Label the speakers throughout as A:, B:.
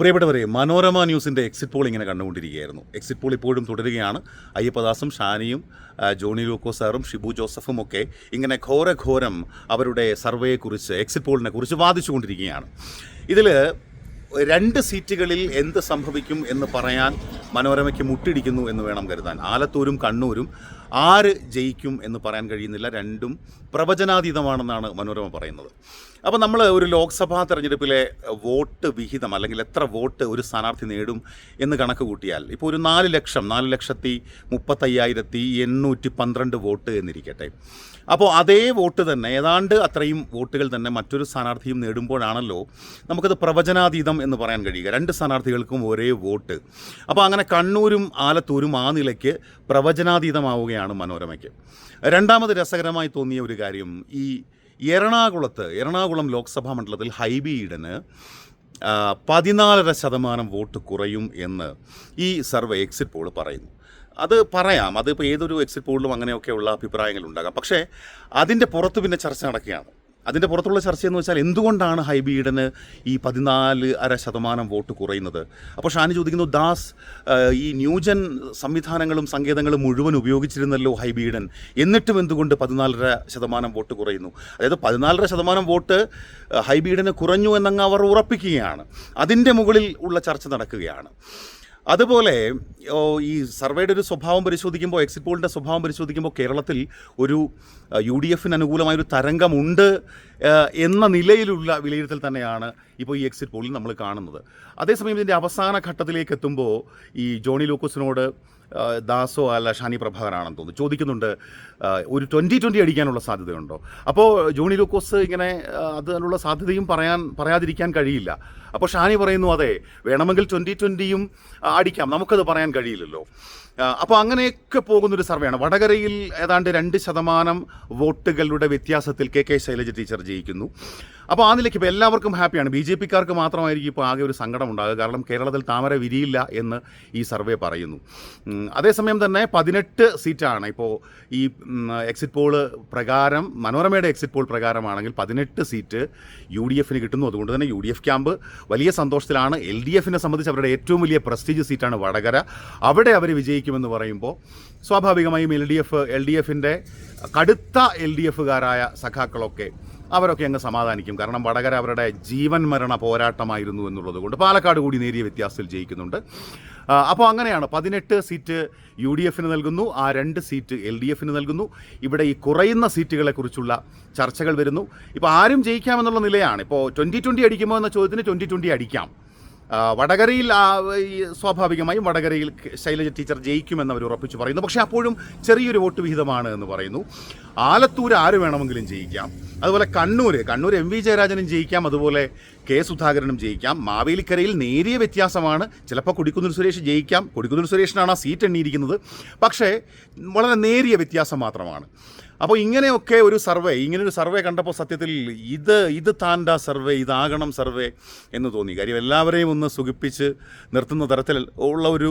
A: പ്രിയപ്പെട്ടവരെ മനോരമ ന്യൂസിന്റെ exit poll ഇങ്ങനെ കണ്ടുകൊണ്ടിരിക്കുകയായിരുന്നു. എക്സിറ്റ് പോൾ ഇപ്പോഴും തുടരുകയാണ്. അയ്യപ്പദാസും ഷാനിയും ജോണി ലൂക്കോ സാറും ഷിബു ജോസഫും ഒക്കെ ഇങ്ങനെ ഘോരഘോരം അവരുടെ സർവേയെക്കുറിച്ച് എക്സിറ്റ് പോളിനെ കുറിച്ച് വാദിച്ചുകൊണ്ടിരിക്കുകയാണ്. ഇതിൽ രണ്ട് സീറ്റുകളിൽ എന്ത് സംഭവിക്കും എന്ന് പറയാൻ മനോരമയ്ക്ക് മുട്ടിടിക്കുന്നു എന്ന് വേണം കരുതാൻ. ആലത്തൂരും കണ്ണൂരും ആര് ജയിക്കും എന്ന് പറയാൻ കഴിയുന്നില്ല. രണ്ടും പ്രവചനാതീതമാണെന്നാണ് മനോരമ പറയുന്നത്. അപ്പോൾ നമ്മൾ ഒരു ലോക്സഭാ തെരഞ്ഞെടുപ്പിലെ വോട്ട് വിഹിതം അല്ലെങ്കിൽ എത്ര വോട്ട് ഒരു സ്ഥാനാർത്ഥി നേടും എന്ന് കണക്ക് കൂട്ടിയാൽ ഇപ്പോൾ ഒരു നാല് ലക്ഷം നാല് ലക്ഷത്തി മുപ്പത്തയ്യായിരത്തി എണ്ണൂറ്റി പന്ത്രണ്ട് വോട്ട് എന്നിരിക്കട്ടെ. അപ്പോൾ അതേ വോട്ട് തന്നെ ഏതാണ്ട് അത്രയും വോട്ടുകൾ തന്നെ മറ്റൊരു സ്ഥാനാർത്ഥിയും നേടുമ്പോഴാണല്ലോ നമുക്കത് പ്രവചനാതീതം എന്ന് പറയാൻ കഴിയുക. രണ്ട് സ്ഥാനാർത്ഥികൾക്കും ഒരേ വോട്ട്. അപ്പോൾ അങ്ങനെ കണ്ണൂരും ആലത്തൂരും ആ നിലയ്ക്ക് പ്രവചനാതീതമാവുകയാണ് മനോരമയ്ക്ക്. രണ്ടാമത് രസകരമായി തോന്നിയ ഒരു കാര്യം ഈ എറണാകുളത്ത് എറണാകുളം ലോക്സഭാ മണ്ഡലത്തിൽ ഹൈബി ഈഡന് പതിനാലര ശതമാനം വോട്ട് കുറയും എന്ന് ഈ സർവേ എക്സിറ്റ് പോൾ പറയുന്നു. അത് പറയാം. അതിപ്പോൾ ഏതൊരു എക്സിറ്റ് പോളിലും അങ്ങനെയൊക്കെയുള്ള അഭിപ്രായങ്ങൾ ഉണ്ടാകാം പക്ഷേ അതിന്റെ പുറത്ത് പിന്നെ ചർച്ച നടക്കുകയാണ്. അതിന്റെ പുറത്തുള്ള ചർച്ച എന്ന് വെച്ചാൽ എന്തുകൊണ്ടാണ് ഹൈബീഡന് ഈ പതിനാല് അര ശതമാനം വോട്ട് കുറയുന്നത്? അപ്പോൾ ഷാനി ചോദിക്കുന്നു ദാസ് ഈ ന്യൂജൻ സംവിധാനങ്ങളും സങ്കേതങ്ങളും മുഴുവൻ ഉപയോഗിച്ചിരുന്നല്ലോ ഹൈബീഡൻ. എന്നിട്ടും എന്തുകൊണ്ട് പതിനാലര ശതമാനം വോട്ട് കുറയുന്നു? അതായത് പതിനാലര ശതമാനം വോട്ട് ഹൈബീഡന് കുറഞ്ഞു എന്നങ്ങ് അവർ ഉറപ്പിക്കുകയാണ്. അതിന്റെ മുകളിൽ ഉള്ള ചർച്ച നടക്കുകയാണ്. അതുപോലെ ഈ സർവേയുടെ ഒരു സ്വഭാവം പരിശോധിക്കുമ്പോൾ എക്സിറ്റ് പോളിന്റെ സ്വഭാവം പരിശോധിക്കുമ്പോൾ കേരളത്തിൽ ഒരു യു ഡി എഫിന് അനുകൂലമായൊരു തരംഗമുണ്ട് എന്ന നിലയിലുള്ള വിലയിരുത്തൽ തന്നെയാണ് ഇപ്പോൾ ഈ എക്സിറ്റ് പോളിൽ നമ്മൾ കാണുന്നത്. അതേസമയം ഇതിന്റെ അവസാന ഘട്ടത്തിലേക്ക് എത്തുമ്പോൾ ഈ ജോണി ലൂക്കോസിനോട് ദാസോ അല്ല ഷാനി പ്രഭാകരാണെന്ന് തോന്നുന്നു. ചോദിക്കുന്നുണ്ട് ഒരു ട്വന്റി ട്വന്റി അടിക്കാനുള്ള സാധ്യതയുണ്ടോ? അപ്പോൾ ജോണി ലൂക്കോസ് ഇങ്ങനെ അതിനുള്ള സാധ്യതയും പറയാൻ പറയാതിരിക്കാൻ കഴിയില്ല. അപ്പോൾ ഷാനി പറയുന്നു അതെ വേണമെങ്കിൽ ട്വന്റി ട്വന്റിയും അടിക്കാം. നമുക്കത് പറയാൻ കഴിയില്ലല്ലോ. അപ്പോൾ അങ്ങനെയൊക്കെ പോകുന്നൊരു സർവേയാണ്. വടകരയിൽ ഏതാണ്ട് രണ്ട് ശതമാനം വോട്ടുകളുടെ വ്യത്യാസത്തിൽ കെ കെ ശൈലജ ടീച്ചർ ജയിക്കുന്നു. അപ്പോൾ ആ നിലയ്ക്ക് ഇപ്പോൾ എല്ലാവർക്കും ഹാപ്പിയാണ്. ബി ജെ പിക്കാർക്ക് മാത്രമായിരിക്കും ഇപ്പോൾ ആകെ ഒരു സങ്കടം ഉണ്ടാകുക കാരണം കേരളത്തിൽ താമര വിരിയില്ല എന്ന് ഈ സർവേ പറയുന്നു. അതേസമയം തന്നെ പതിനെട്ട് സീറ്റാണ്. ഇപ്പോൾ ഈ എക്സിറ്റ് പോൾ പ്രകാരം മനോരമയുടെ എക്സിറ്റ് പോൾ പ്രകാരമാണെങ്കിൽ പതിനെട്ട് സീറ്റ് യു ഡി എഫിന് കിട്ടുന്നു. അതുകൊണ്ട് തന്നെ യു ഡി എഫ് ക്യാമ്പ് വലിയ സന്തോഷത്തിലാണ്. എൽ ഡി എഫിനെ സംബന്ധിച്ച് അവരുടെ ഏറ്റവും വലിയ പ്രസ്റ്റീജ് സീറ്റാണ് വടകര. അവിടെ അവർ വിജയിക്കുമെന്ന് പറയുമ്പോൾ സ്വാഭാവികമായും L D F L D എഫിന്റെ കടുത്ത എൽ ഡി എഫുകാരായ സഖാക്കളൊക്കെ അവരൊക്കെ അങ്ങ് സമാധാനിക്കും. കാരണം വടകര അവരുടെ ജീവൻ മരണ പോരാട്ടമായിരുന്നു എന്നുള്ളത് കൊണ്ട് പാലക്കാട് കൂടി നേരിയ വ്യത്യാസത്തിൽ ജയിക്കുന്നുണ്ട്. അപ്പോൾ അങ്ങനെയാണ്. പതിനെട്ട് സീറ്റ് യു ഡി എഫിന് നൽകുന്നു. ആ രണ്ട് സീറ്റ് എൽ ഡി എഫിന് നൽകുന്നു. ഇവിടെ ഈ കുറയുന്ന സീറ്റുകളെക്കുറിച്ചുള്ള ചർച്ചകൾ വരുന്നു. ഇപ്പോൾ ആരും ജയിക്കാമെന്നുള്ള നിലയാണ്. ഇപ്പോൾ ട്വന്റി ട്വന്റി അടിക്കുമോ എന്ന ചോദ്യത്തിന് ട്വന്റി ട്വന്റി അടിക്കാം. വടകരയിൽ സ്വാഭാവികമായും വടകരയിൽ ശൈലജ ടീച്ചർ ജയിക്കുമെന്ന് അവർ ഉറപ്പിച്ചു പറയുന്നു. പക്ഷേ അപ്പോഴും ചെറിയൊരു വോട്ട് വിഹിതമാണ് എന്ന് പറയുന്നു. ആലത്തൂർ ആര് വേണമെങ്കിലും ജയിക്കാം? അതുപോലെ കണ്ണൂർ കണ്ണൂർ എം വി ജയരാജനും ജയിക്കാം. അതുപോലെ കെ സുധാകരനും ജയിക്കാം. മാവേലിക്കരയിൽ നേരിയ വ്യത്യാസമാണ്. ചിലപ്പോൾ കൊടിക്കുന്നിൽ സുരേഷ് ജയിക്കാം. കൊടിക്കുന്നിൽ സുരേഷിനാണ് ആ സീറ്റ് എണ്ണിയിരിക്കുന്നത്. പക്ഷേ വളരെ നേരിയ വ്യത്യാസം മാത്രമാണ്. അപ്പോൾ ഇങ്ങനെയൊക്കെ ഒരു സർവേ ഇങ്ങനെ ഒരു സർവേ കണ്ടപ്പോൾ സത്യത്തിൽ ഇത് ഇത് താണ്ട സർവേ ഇതാകണം സർവേ എന്ന് തോന്നി. കാര്യം എല്ലാവരെയും ഒന്ന് സുഖിപ്പിച്ച് നിർത്തുന്ന തരത്തിൽ ഉള്ള ഒരു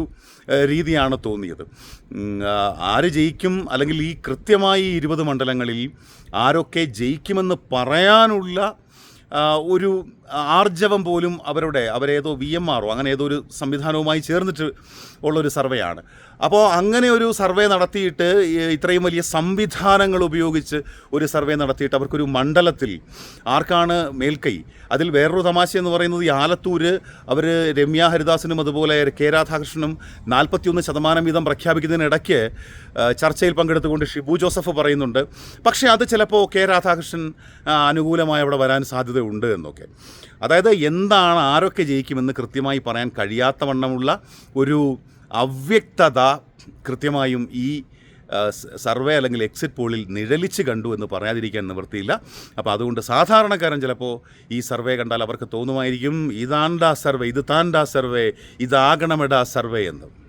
A: രീതിയാണ് തോന്നിയത്. ആര് ജയിക്കും അല്ലെങ്കിൽ ഈ കൃത്യമായി ഇരുപത് മണ്ഡലങ്ങളിൽ ആരൊക്കെ ജയിക്കുമെന്ന് പറയാനുള്ള ഒരു ആർജവം പോലും അവരുടെ അവരേതോ വി എം ആറോ അങ്ങനെ ഏതോ ഒരു സംവിധാനവുമായി ചേർന്നിട്ട് ഉള്ളൊരു സർവേയാണ്. അപ്പോൾ അങ്ങനെ ഒരു സർവേ നടത്തിയിട്ട് ഇത്രയും വലിയ സംവിധാനങ്ങൾ ഉപയോഗിച്ച് ഒരു സർവേ നടത്തിയിട്ട് അവർക്കൊരു മണ്ഡലത്തിൽ ആർക്കാണ് മേൽക്കൈ? അതിൽ വേറൊരു തമാശ എന്ന് പറയുന്നത് ഈ ആലത്തൂര് അവർ രമ്യ ഹരിദാസിനും അതുപോലെ കെ രാധാകൃഷ്ണനും നാൽപ്പത്തിയൊന്ന് ശതമാനം വീതം പ്രഖ്യാപിക്കുന്നതിനിടയ്ക്ക് ചർച്ചയിൽ പങ്കെടുത്തുകൊണ്ട് ഷിബു ജോസഫ് പറയുന്നുണ്ട്. പക്ഷേ അത് ചിലപ്പോൾ കെ രാധാകൃഷ്ണൻ അനുകൂലമായി അവിടെ വരാൻ സാധ്യതയുണ്ട് എന്നൊക്കെ. അതായത് എന്താണ് ആരൊക്കെ ജയിക്കുമെന്ന് കൃത്യമായി പറയാൻ കഴിയാത്ത വണ്ണമുള്ള ഒരു അവ്യക്തത കൃത്യമായും ഈ സർവേ അല്ലെങ്കിൽ എക്സിറ്റ് പോളിൽ നിഴലിച്ച് കണ്ടു എന്ന് പറയാതിരിക്കാൻ നിവൃത്തിയില്ല. അപ്പോൾ അതുകൊണ്ട് സാധാരണക്കാരൻ ചിലപ്പോൾ ഈ സർവേ കണ്ടാൽ അവർക്ക് തോന്നുമായിരിക്കും ഇതാണ്ടാ സർവേ ഇത് താണ്ടാ സർവേ ഇതാകണമെടാ സർവേ എന്ന്.